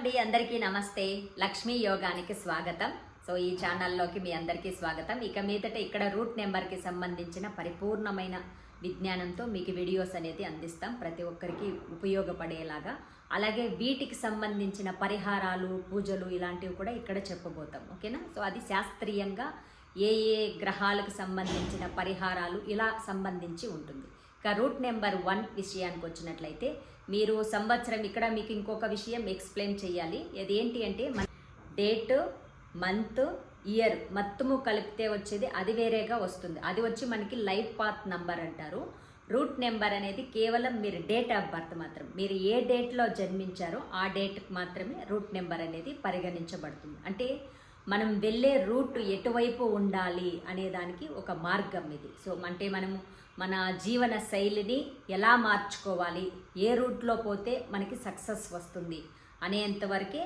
అండి అందరికీ నమస్తే. లక్ష్మీ యోగానికి స్వాగతం. సో ఈ ఛానల్లోకి మీ అందరికీ స్వాగతం. ఇక మీదట ఇక్కడ రూట్ నెంబర్కి సంబంధించిన పరిపూర్ణమైన విజ్ఞానంతో మీకు వీడియోస్ అనేది అందిస్తాం. ప్రతి ఒక్కరికి ఉపయోగపడేలాగా. అలాగే వీటికి సంబంధించిన పరిహారాలు పూజలు ఇలాంటివి కూడా ఇక్కడ చెప్పబోతాం. ఓకేనా? సో అది శాస్త్రీయంగా ఏ ఏ గ్రహాలకు సంబంధించిన పరిహారాలు ఇలా సంబంధించి ఉంటుంది. ఇక రూట్ నెంబర్ వన్ విషయానికి వచ్చినట్లయితే మీరు సంవత్సరం ఇక్కడ మీకు ఇంకొక విషయం ఎక్స్ప్లెయిన్ చేయాలి. అదేంటి అంటే మన డేట్ మంత్ ఇయర్ మొత్తము కలిపితే వచ్చేది అది వేరేగా వస్తుంది. అది వచ్చి మనకి లైఫ్ పాత్ నంబర్ అంటారు. రూట్ నెంబర్ అనేది కేవలం మీరు డేట్ ఆఫ్ బర్త్ మాత్రం. మీరు ఏ డేట్లో జన్మించారో ఆ డేట్కి మాత్రమే రూట్ నెంబర్ అనేది పరిగణించబడుతుంది. అంటే మనం వెళ్ళే రూట్ ఎటువైపు ఉండాలి అనే దానికి ఒక మార్గం ఇది. సో అంటే మనము మన జీవన శైలిని ఎలా మార్చుకోవాలి ఏ రూట్లో పోతే మనకి సక్సెస్ వస్తుంది అనేంతవరకే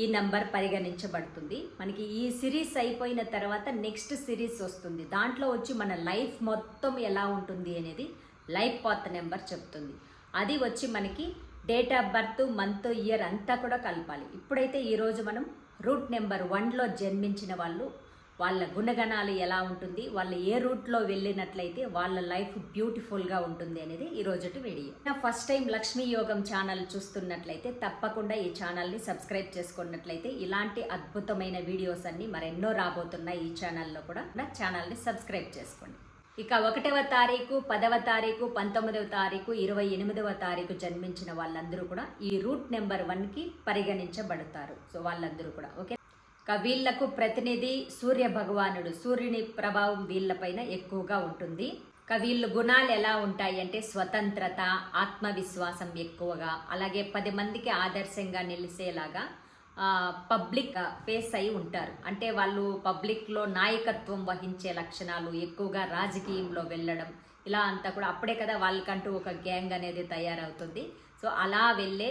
ఈ నంబర్ పరిగణించబడుతుంది. మనకి ఈ సిరీస్ అయిపోయిన తర్వాత నెక్స్ట్ సిరీస్ వస్తుంది. దాంట్లో వచ్చి మన లైఫ్ మొత్తం ఎలా ఉంటుంది అనేది లైఫ్ పాత్ నెంబర్ చెప్తుంది. అది వచ్చి మనకి date of birth month year అంతా కూడా కలపాలి. ఇప్పుడైతే ఈరోజు మనం రూట్ నెంబర్ వన్లో జన్మించిన వాళ్ళు వాళ్ళ గుణగణాలు ఎలా ఉంటుంది వాళ్ళు ఏ రూట్లో వెళ్ళినట్లయితే వాళ్ళ లైఫ్ బ్యూటిఫుల్గా ఉంటుంది అనేది ఈ రోజుటి వీడియో. నా ఫస్ట్ టైం లక్ష్మీ యోగం ఛానల్ చూస్తున్నట్లయితే తప్పకుండా ఈ ఛానల్ని సబ్స్క్రైబ్ చేసుకున్నట్లయితే ఇలాంటి అద్భుతమైన వీడియోస్ అన్ని మరెన్నో రాబోతున్నాయి ఈ ఛానల్లో కూడా. నా ఛానల్ని సబ్స్క్రైబ్ చేసుకోండి. ఇక ఒకటవ తారీఖు పదవ తారీఖు పంతొమ్మిదవ తారీఖు ఇరవై ఎనిమిదవ తారీఖు జన్మించిన వాళ్ళందరూ కూడా ఈ రూట్ నెంబర్ వన్కి పరిగణించబడతారు. సో వాళ్ళందరూ కూడా ఓకే? ఇక వీళ్ళకు ప్రతినిధి సూర్య భగవానుడు. సూర్యుని ప్రభావం వీళ్ళపైన ఎక్కువగా ఉంటుంది. ఇక వీళ్ళు గుణాలు ఎలా ఉంటాయి అంటే స్వతంత్రత ఆత్మవిశ్వాసం ఎక్కువగా అలాగే పది మందికి ఆదర్శంగా నిలిచేలాగా పబ్లిక్ ఫేస్ అయి ఉంటారు. అంటే వాళ్ళు పబ్లిక్లో నాయకత్వం వహించే లక్షణాలు ఎక్కువగా రాజకీయంలో వెళ్ళడం ఇలా అంతా కూడా అప్పుడే కదా వాళ్ళకంటూ ఒక గ్యాంగ్ అనేది తయారవుతుంది. సో అలా వెళ్ళే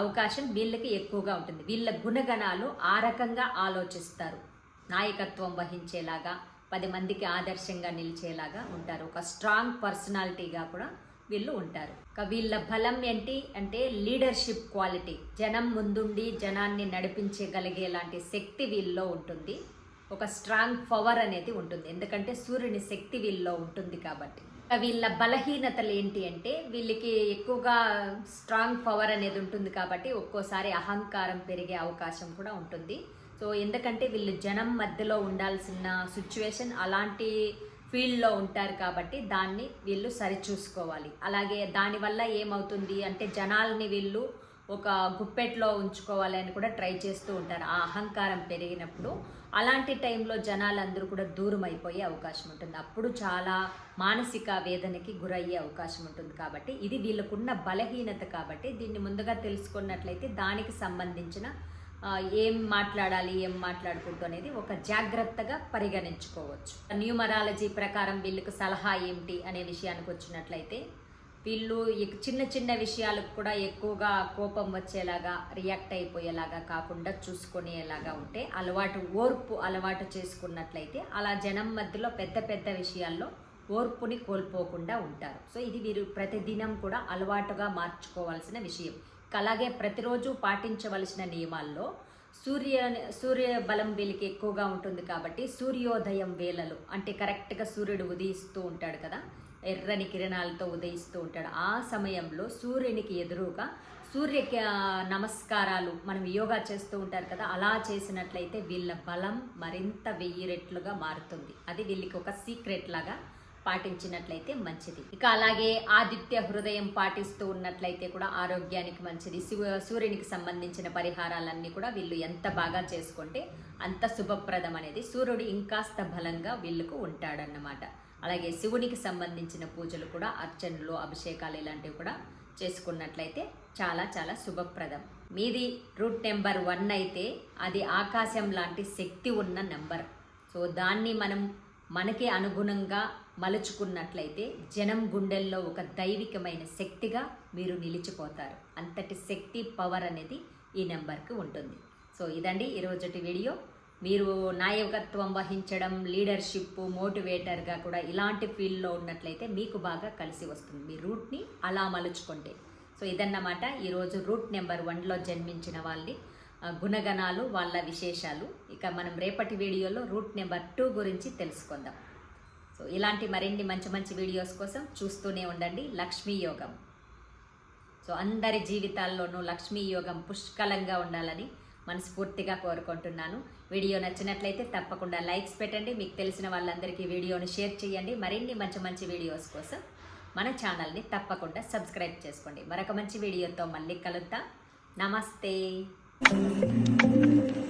అవకాశం వీళ్ళకి ఎక్కువగా ఉంటుంది. వీళ్ళ గుణగణాలు ఆ రకంగా ఆలోచిస్తారు. నాయకత్వం వహించేలాగా పది మందికి ఆదర్శంగా నిలిచేలాగా ఉంటారు. ఒక స్ట్రాంగ్ పర్సనాలిటీగా కూడా వీళ్ళు ఉంటారు. ఇక వీళ్ళ బలం ఏంటి అంటే లీడర్షిప్ క్వాలిటీ. జనం ముందుండి జనాన్ని నడిపించగలిగేలాంటి శక్తి వీళ్ళలో ఉంటుంది. ఒక స్ట్రాంగ్ పవర్ అనేది ఉంటుంది. ఎందుకంటే సూర్యుని శక్తి వీళ్ళలో ఉంటుంది కాబట్టి. వీళ్ళ బలహీనతలు ఏంటి అంటే వీళ్ళకి ఎక్కువగా స్ట్రాంగ్ పవర్ అనేది ఉంటుంది కాబట్టి ఒక్కోసారి అహంకారం పెరిగే అవకాశం కూడా ఉంటుంది. సో ఎందుకంటే వీళ్ళు జనం మధ్యలో ఉండాల్సిన సిచ్యువేషన్ అలాంటి ఫీల్డ్లో ఉంటారు కాబట్టి దాన్ని వీళ్ళు సరిచూసుకోవాలి. అలాగే దానివల్ల ఏమవుతుంది అంటే జనాల్ని వీళ్ళు ఒక గుప్పెట్లో ఉంచుకోవాలి అని కూడా ట్రై చేస్తూ ఉంటారు. ఆ అహంకారం పెరిగినప్పుడు అలాంటి టైంలో జనాలందరూ కూడా దూరం అయిపోయే అవకాశం ఉంటుంది. అప్పుడు చాలా మానసిక వేదనకి గురయ్యే అవకాశం ఉంటుంది కాబట్టి ఇది వీళ్ళకున్న బలహీనత కాబట్టి దీన్ని ముందుగా తెలుసుకున్నట్లయితే దానికి సంబంధించిన ఏం మాట్లాడాలి ఏం మాట్లాడకూడదు అనేది ఒక జాగ్రత్తగా పరిగణించుకోవచ్చు. న్యూమరాలజీ ప్రకారం వీళ్ళకి సలహా ఏమిటి అనే విషయానికి వచ్చినట్లయితే వీళ్ళు చిన్న చిన్న విషయాలకు కూడా ఎక్కువగా కోపం వచ్చేలాగా రియాక్ట్ అయిపోయేలాగా కాకుండా చూసుకునేలాగా ఉంటే అలవాటు ఓర్పు అలవాటు చేసుకున్నట్లయితే అలా జనం మధ్యలో పెద్ద పెద్ద విషయాల్లో ఓర్పుని కోల్పోకుండా ఉంటారు. సో ఇది వీరు ప్రతిదినం కూడా అలవాటుగా మార్చుకోవాల్సిన విషయం. అలాగే ప్రతిరోజు పాటించవలసిన నియమాల్లో సూర్య సూర్య బలం వీళ్ళకి ఎక్కువగా ఉంటుంది కాబట్టి సూర్యోదయం వేళలు అంటే కరెక్ట్గా సూర్యుడు ఉదయిస్తూ ఉంటాడు కదా ఎర్రని కిరణాలతో ఉదయిస్తూ ఉంటాడు. ఆ సమయంలో సూర్యునికి ఎదురుగా సూర్యకి నమస్కారాలు మనం యోగా చేస్తూ ఉంటారు కదా అలా చేసినట్లయితే వీళ్ళ బలం మరింత వెయ్యి రెట్లుగా మారుతుంది. అది వీళ్ళకి ఒక సీక్రెట్ లాగా పాటించినట్లయితే మంచిది. ఇక అలాగే ఆదిత్య హృదయం పాటిస్తూ ఉన్నట్లయితే కూడా ఆరోగ్యానికి మంచిది. శివ సూర్యునికి సంబంధించిన పరిహారాలన్నీ కూడా వీళ్ళు ఎంత బాగా చేసుకుంటే అంత శుభప్రదం అనేది సూర్యుడు ఇంకాస్త బలంగా వీళ్ళకు ఉంటాడన్నమాట. అలాగే శివునికి సంబంధించిన పూజలు కూడా అర్చనలు అభిషేకాలు ఇలాంటివి కూడా చేసుకున్నట్లయితే చాలా చాలా శుభప్రదం. మీది రూట్ నెంబర్ వన్ అయితే అది ఆకాశం లాంటి శక్తి ఉన్న నెంబర్. సో దాన్ని మనం మనకే అనుగుణంగా మలుచుకున్నట్లయితే జనం గుండెల్లో ఒక దైవికమైన శక్తిగా మీరు నిలిచిపోతారు. అంతటి శక్తి పవర్ అనేది ఈ నెంబర్కి ఉంటుంది. సో ఇదండి ఈరోజుటి వీడియో. మీరు నాయకత్వం వహించడం లీడర్షిప్ మోటివేటర్గా కూడా ఇలాంటి ఫీల్డ్లో ఉన్నట్లయితే మీకు బాగా కలిసి వస్తుంది. మీ రూట్ని అలా మలుచుకుంటే. సో ఇదన్నమాట ఈరోజు రూట్ నెంబర్ వన్లో జన్మించిన వాళ్ళని. గుణగణాలు వాళ్ళ విశేషాలు. ఇక మనం రేపటి వీడియోలో రూట్ నెంబర్ టూ గురించి తెలుసుకుందాం. సో ఇలాంటి మరిన్ని మంచి మంచి వీడియోస్ కోసం చూస్తూనే ఉండండి లక్ష్మీ యోగం. సో అందరి జీవితాల్లోనూ లక్ష్మీ యోగం పుష్కలంగా ఉండాలని మనస్ఫూర్తిగా కోరుకుంటున్నాను. వీడియో నచ్చినట్లయితే తప్పకుండా లైక్స్ పెట్టండి. మీకు తెలిసిన వాళ్ళందరికీ వీడియోని షేర్ చేయండి. మరిన్ని మంచి మంచి వీడియోస్ కోసం మన ఛానల్ని తప్పకుండా సబ్స్క్రైబ్ చేసుకోండి. మరొక మంచి వీడియోతో మళ్ళీ కలుద్దాం. నమస్తే. うん。